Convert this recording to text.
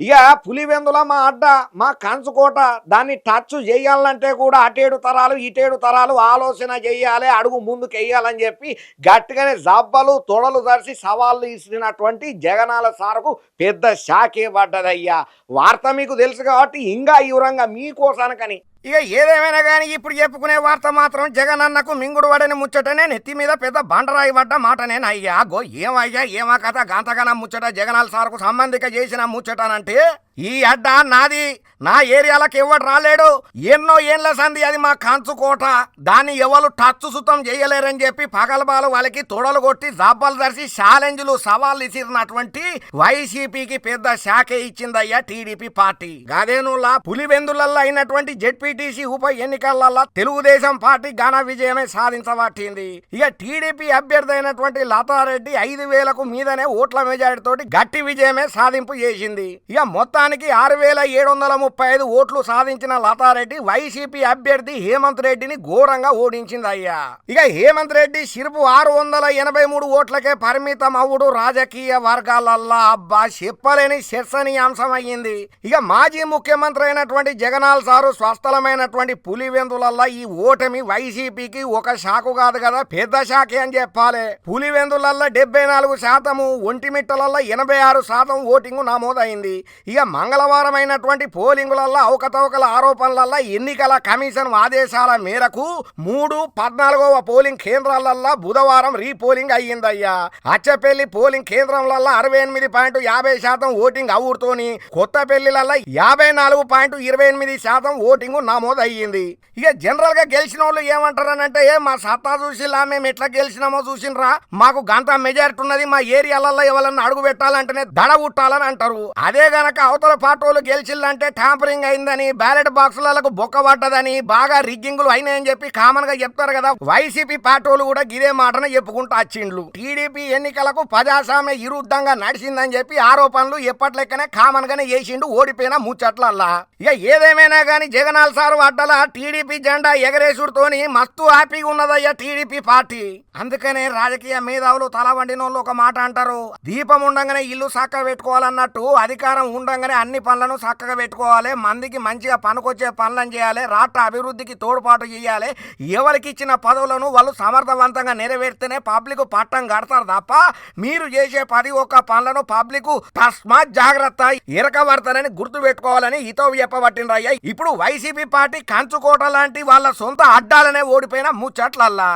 ఇక పులివెందుల మా అడ్డ మా కంచుకోట దాన్ని టచ్ చేయాలంటే కూడా అటేడు తరాలు ఇటేడు తరాలు ఆలోచన చేయాలి అడుగు ముందుకు వెయ్యాలని చెప్పి గట్టిగానే జబ్బలు తొడలు దర్శి సవాళ్ళు ఇచ్చినటువంటి జగనాల సారకు పెద్ద షాకే పడ్డదయ్యా. వార్త మీకు తెలుసు కాబట్టి ఇంకా ఇవరంగా మీకోసానికని ఇక ఏదేమైనా కానీ ఇప్పుడు చెప్పుకునే వార్త మాత్రం జగన్ అన్నకు మింగుడు పడని ముచ్చటనే నెత్తి మీద పెద్ద బండరాయి పడ్డ మాటనే అయ్యా గో ఏమయ్యా ఏమా కథ? గంతగన ముచ్చట జగనాల సార్కు సంబంధిక చేసిన ముచ్చటనంటే ఈ అడ్డ నాది. నా ఏరియాలకు ఎవడు రాలేడు. ఎన్నో ఏళ్ళ సంది అది మా కంచుకోట దాన్ని ఎవరు టచ్ సుతం చేయలేరని చెప్పి పగలబాలు వాళ్ళకి తొడలు కొట్టి జబ్బలు దర్శి ఛాలెంజ్లు సవాళ్ళు ఇచ్చినటువంటి వైసీపీకి పెద్ద శాఖే ఇచ్చిందయ్యా టీడీపీ పార్టీ. గదేనులా పులివెందులల్లో అయినటువంటి జెడ్పీటీసీ ఉప ఎన్నికలలో తెలుగుదేశం పార్టీ ఘన విజయమే సాధించబట్టింది. ఇక టీడీపీ అభ్యర్థి అయినటువంటి లతారెడ్డి ఐదు వేలకు మీదనే ఓట్ల మెజారిటీ తోటి గట్టి విజయమే సాధింపు చేసింది. ఇక మొత్తానికి ఆరు వేల ఏడు వందల ముప్పై ఐదు ఓట్లు సాధించిన లతారెడ్డి వైసీపీ అభ్యర్థి హేమంత్ రెడ్డిని ఘోరంగా ఓడించింది అయ్యా. ఇక హేమంత్ రెడ్డి సిరుపు ఆరు వందల ఎనభై మూడు ఓట్లకే పరిమితం అవుడు రాజకీయ వర్గాలల్లా. అబ్బా చెప్పలేని చర్చనీయాంశం అయ్యింది ఇక మాజీ ముఖ్యమంత్రి అయినటువంటి జగనాల్ సారు స్వస్థలమైనటువంటి పులివెందులల్లా ఈ ఓటమి వైసీపీకి ఒక షాకు కాదు కదా పెద్ద షాకే అని చెప్పాలి. పులివెందులల్లా డెబ్బై నాలుగు శాతము ఒంటిమిట్టలల్లా ఎనభై ఆరు శాతం ఓటింగ్ నమోదైంది. ఇక మంగళవారం అయినటువంటి అవకతవకల ఆరోపణలల్లో ఎన్నికల కమిషన్ ఆదేశాల మేరకు మూడు పద్నాలుగవ పోలింగ్ కేంద్రాలల్లో బుధవారం రీపోలింగ్ అయ్యిందయ్యా. అచ్చపల్లి పోలింగ్ కేంద్రంలల్లో అరవై ఎనిమిది పాయింట్ యాభై శాతం ఓటింగ్ అవుడుతోని కొత్తపల్లిలల్లో యాభై నాలుగు పాయింట్ ఇరవై ఎనిమిది శాతం ఓటింగ్ నమోదయ్యింది. ఇక జనరల్గా గెలిచిన వాళ్ళు ఏమంటారనంటే "ఏ, మా సత్తా చూసిలా మేము ఎట్లా గెలిచినామో చూసినరా. మాకు గంత మెజారిటీ ఉన్నది మా ఏరియాలలో ఎవరన్నా అడుగు పెట్టాలంటేనే దడ ఉట్టాలని అంటారు. అదే గనక అవతల పార్టీలు గెలిచిల్లంటే ట్యాంపరింగ్ అయిందని బ్యాలెట్ బాక్సులకు బొక్క పడ్డదని బాగా రిగ్గింగులు అయినాయని చెప్పి కామన్గా చెప్తారు కదా. వైసీపీ పార్టీలు కూడా గిదే మాటనే చెప్పుకుంటూ వచ్చిండ్లు. టీడీపీ ఎన్నికలకు ప్రజాస్వామ్య విరుద్ధంగా నడిచిందని చెప్పి ఆరోపణలు ఎప్పట్లెక్కనే కామన్ గానే చేసిండు ఓడిపోయిన ముచ్చట్లల్లా. ఇక ఏదేమైనా గానీ జగనాల్ సార్ అడ్డల టీడీపీ జెండా ఎగరేసుడుతోని మస్తు హ్యాపీగా ఉన్నదయ్యా టీడీపీ పార్టీ. అందుకనే రాజకీయ మేధావులు తల వండినోళ్ళు ఒక మాట అంటారు. దీపం ఉండగానే ఇల్లు చక్కగా పెట్టుకోవాలన్నట్టు అధికారం ఉండగానే అన్ని పనులను చక్కగా పెట్టుకోవాలి మందికి మంచిగా పనికొచ్చే పనులను చేయాలి రాష్ట్ర అభివృద్ధికి తోడ్పాటు చేయాలి ఎవరికి ఇచ్చిన పదవులను వాళ్ళు సమర్థవంతంగా నెరవేర్తేనే పబ్లిక్ పట్టం కడతారు తప్ప మీరు చేసే పది ఒక్క పనులను పబ్లిక్ తస్మాత్ జాగ్రత్త ఇరకబడతారని గుర్తు పెట్టుకోవాలని హితవు చెప్పబట్టినరయ్యా ఇప్పుడు వైసీపీ పార్టీ కంచుకోట లాంటి వాళ్ళ సొంత అడ్డాలనే ఓడిపోయిన ముచ్చట్లల్లా.